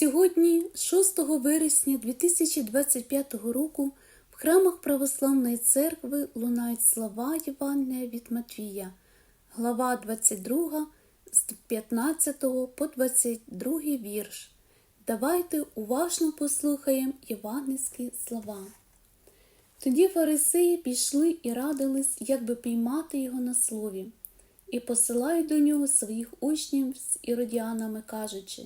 Сьогодні, 6 вересня 2025 року, в храмах Православної церкви лунають слова Євангелія від Матвія, глава 22 з 15 по 22 вірш. Давайте уважно послухаємо євангельські слова. Тоді фарисеї пішли і радились, як би піймати його на слові, і посилають до нього своїх учнів з іродіанами, кажучи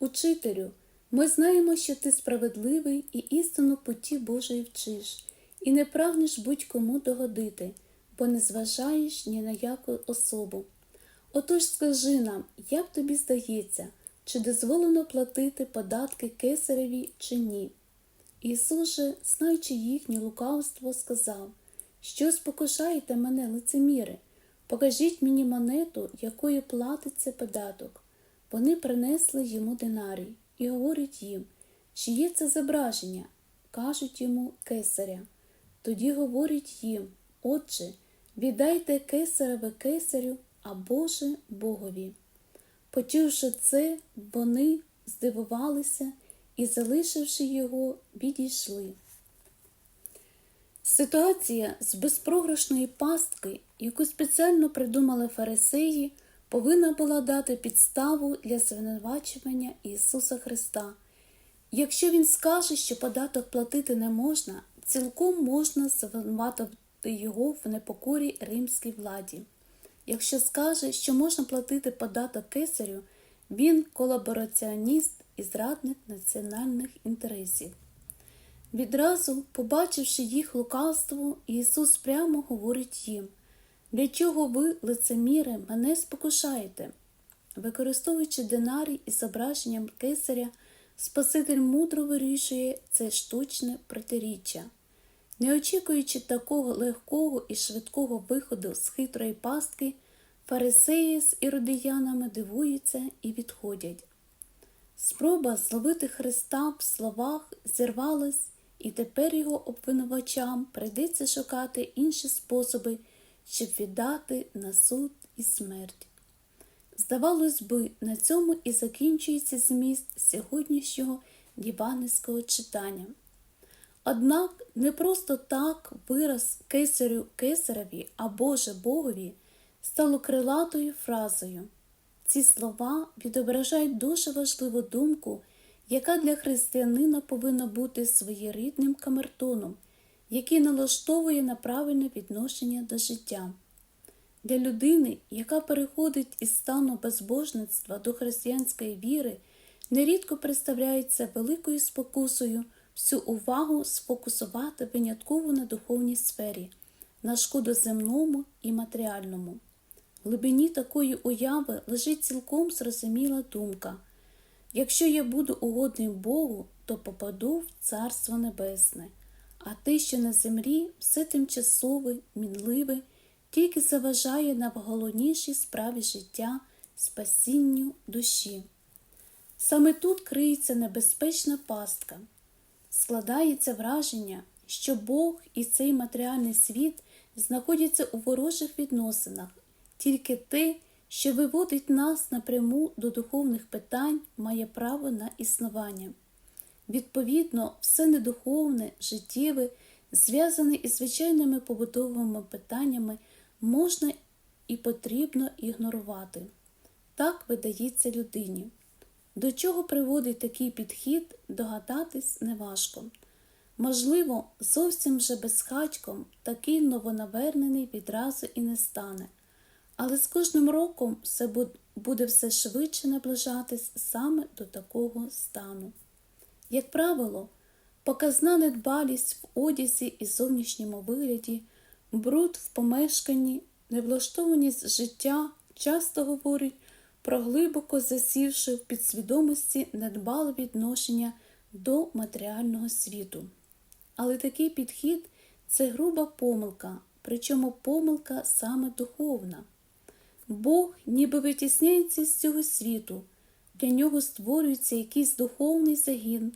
Учителю, ми знаємо, що ти справедливий і істину путі Божої вчиш, і не прагнеш будь-кому догодити, бо не зважаєш ні на яку особу. Отож скажи нам, як тобі здається, чи дозволено платити податки кесареві чи ні? Ісус же, знаючи їхнє лукавство, сказав, що спокушаєте мене, лицеміри, покажіть мені монету, якою платиться податок. Вони принесли йому динарій і говорять їм, чи є це зображення, кажуть йому кесаря. Тоді говорять їм, Отче, віддайте кесареве кесарю, а Боже Богові. Почувши це, вони здивувалися і, залишивши його, відійшли. Ситуація з безпрограшної пастки, яку спеціально придумали фарисеї, повинна була дати підставу для звинувачування Ісуса Христа. Якщо Він скаже, що податок платити не можна, цілком можна звинуватити його в непокорі римській владі. Якщо скаже, що можна платити податок кесарю, він колабораціоніст і зрадник національних інтересів. Відразу, побачивши їх лукавство, Ісус прямо говорить їм, для чого ви, лицеміри, мене спокушаєте? Використовуючи динарій із зображенням кесаря, Спаситель мудро вирішує це штучне протиріччя. Не очікуючи такого легкого і швидкого виходу з хитрої пастки, фарисеї з іродіянами дивуються і відходять. Спроба зловити Христа в словах зірвалась, і тепер його обвинувачам прийдеться шукати інші способи, щоб віддати на суд і смерть. Здавалось би, на цьому і закінчується зміст сьогоднішнього євангельського читання. Однак не просто так вираз кесарю кесареві, а Боже Богові стало крилатою фразою. Ці слова відображають дуже важливу думку, яка для християнина повинна бути своєрідним камертоном, який налаштовує на правильне відношення до життя. Для людини, яка переходить із стану безбожництва до християнської віри, нерідко представляється великою спокусою всю увагу сфокусувати винятково на духовній сфері, на шкоду земному і матеріальному. В глибині такої уяви лежить цілком зрозуміла думка якщо я буду угодним Богу, то попаду в Царство Небесне, а те, що на землі все тимчасове, мінливе, тільки заважає найголовнішій справі життя, спасінню душі. Саме тут криється небезпечна пастка. Складається враження, що Бог і цей матеріальний світ знаходяться у ворожих відносинах, тільки те, що виводить нас напряму до духовних питань, має право на існування. Відповідно, все недуховне, життєве, зв'язане із звичайними побутовими питаннями, можна і потрібно ігнорувати. Так видається людині. До чого приводить такий підхід, догадатись неважко. Можливо, зовсім вже безхатьком такий новонавернений відразу і не стане, але з кожним роком все буде все швидше наближатись саме до такого стану. Як правило, показна недбалість в одязі і зовнішньому вигляді, бруд в помешканні, невлаштованість життя часто говорять про глибоко засівши в підсвідомості недбале відношення до матеріального світу. Але такий підхід це груба помилка, причому помилка саме духовна. Бог ніби витісняється з цього світу, для нього створюється якийсь духовний загін,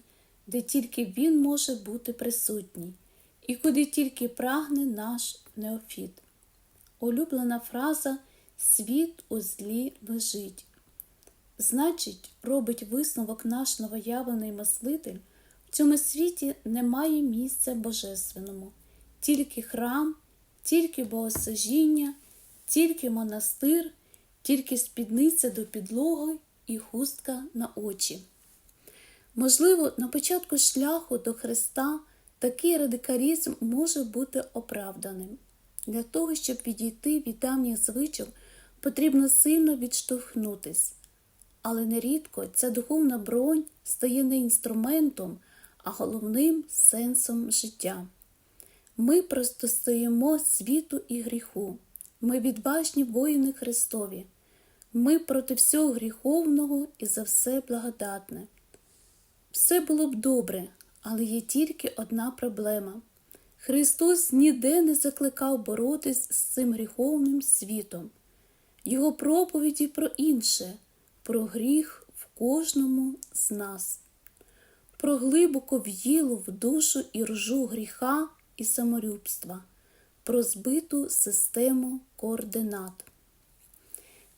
де тільки він може бути присутній, і куди тільки прагне наш неофіт. Улюблена фраза світ у злі лежить. Значить, робить висновок наш новоявлений мислитель, в цьому світі немає місця божественному, тільки храм, тільки богослужіння, тільки монастир, тільки спідниця до підлоги і хустка на очі. Можливо, на початку шляху до Христа такий радикалізм може бути оправданим. Для того, щоб відійти від давніх звичок, потрібно сильно відштовхнутись. Але нерідко ця духовна бронь стає не інструментом, а головним сенсом життя. Ми протистоїмо світу і гріху, ми відважні воїни Христові, ми проти всього гріховного і за все благодатне. Все було б добре, але є тільки одна проблема. Христос ніде не закликав боротись з цим гріховним світом. Його проповіді про інше, про гріх в кожному з нас, про глибоко в'їлу в душу і ржу гріха і самолюбства, про збиту систему координат.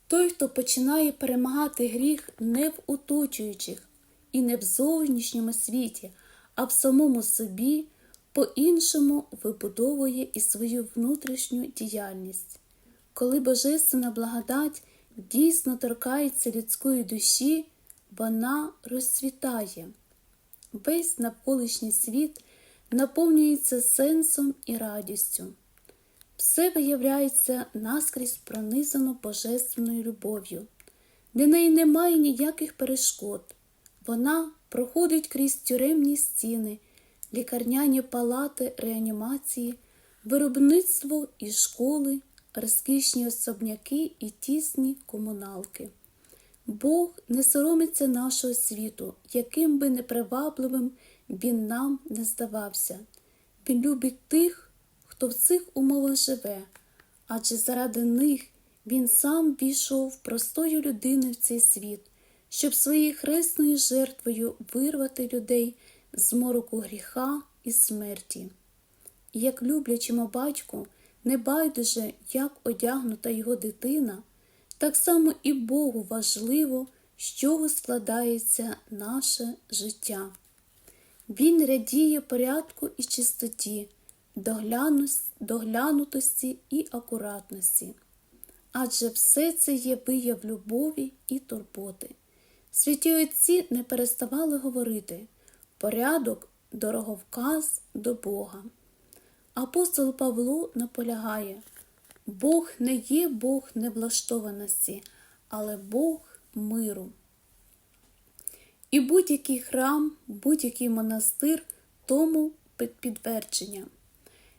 Той, хто починає перемагати гріх не в оточуючих і не в зовнішньому світі, а в самому собі, по-іншому вибудовує і свою внутрішню діяльність. Коли Божественна благодать дійсно торкається людської душі, вона розцвітає. Весь навколишній світ наповнюється сенсом і радістю. Все виявляється наскрізь пронизано божественною любов'ю, для неї немає ніяких перешкод. Вона проходить крізь тюремні стіни, лікарняні палати реанімації, виробництво і школи, розкішні особняки і тісні комуналки. Бог не соромиться нашого світу, яким би непривабливим він нам не здавався. Він любить тих, хто в цих умовах живе, адже заради них він сам війшов простою людиною в цей світ, щоб своєю хресною жертвою вирвати людей з мороку гріха і смерті. І як люблячому батьку, не байдуже, як одягнута його дитина, так само і Богу важливо, з чого складається наше життя. Він радіє порядку і чистоті, доглянутості і акуратності, адже все це є вияв любові і турботи. Святі отці не переставали говорити порядок дороговказ до Бога. Апостол Павло наполягає, Бог не є Бог невлаштованості, але Бог миру. І будь-який храм, будь-який монастир тому підтвердження.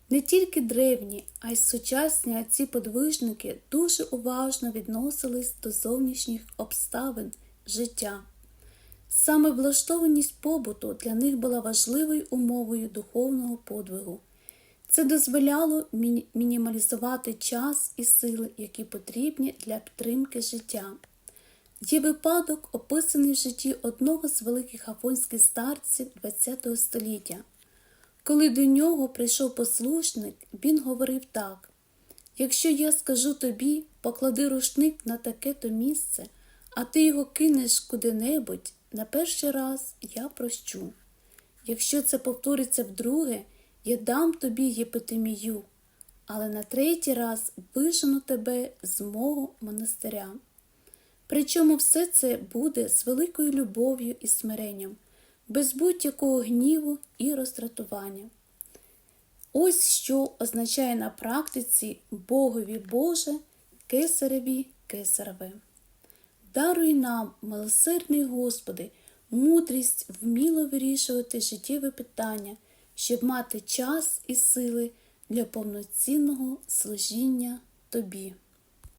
Не тільки древні, а й сучасні отці подвижники дуже уважно відносились до зовнішніх обставин життя. Саме влаштованість побуту для них була важливою умовою духовного подвигу. Це дозволяло мінімалізувати час і сили, які потрібні для підтримки життя. Є випадок, описаний в житті одного з великих афонських старців ХХ століття. Коли до нього прийшов послушник, він говорив так: Якщо я скажу тобі, поклади рушник на таке-то місце, а ти його кинеш куди-небудь, на перший раз я прощу. Якщо це повториться вдруге, я дам тобі єпитемію, але на третій раз вижену тебе з мого монастиря. Причому все це буде з великою любов'ю і смиренням, без будь-якого гніву і розтратування. Ось що означає на практиці Богові Боже, кесареві кесареве. Даруй нам, милосердний Господи, мудрість вміло вирішувати життєві питання, щоб мати час і сили для повноцінного служіння Тобі.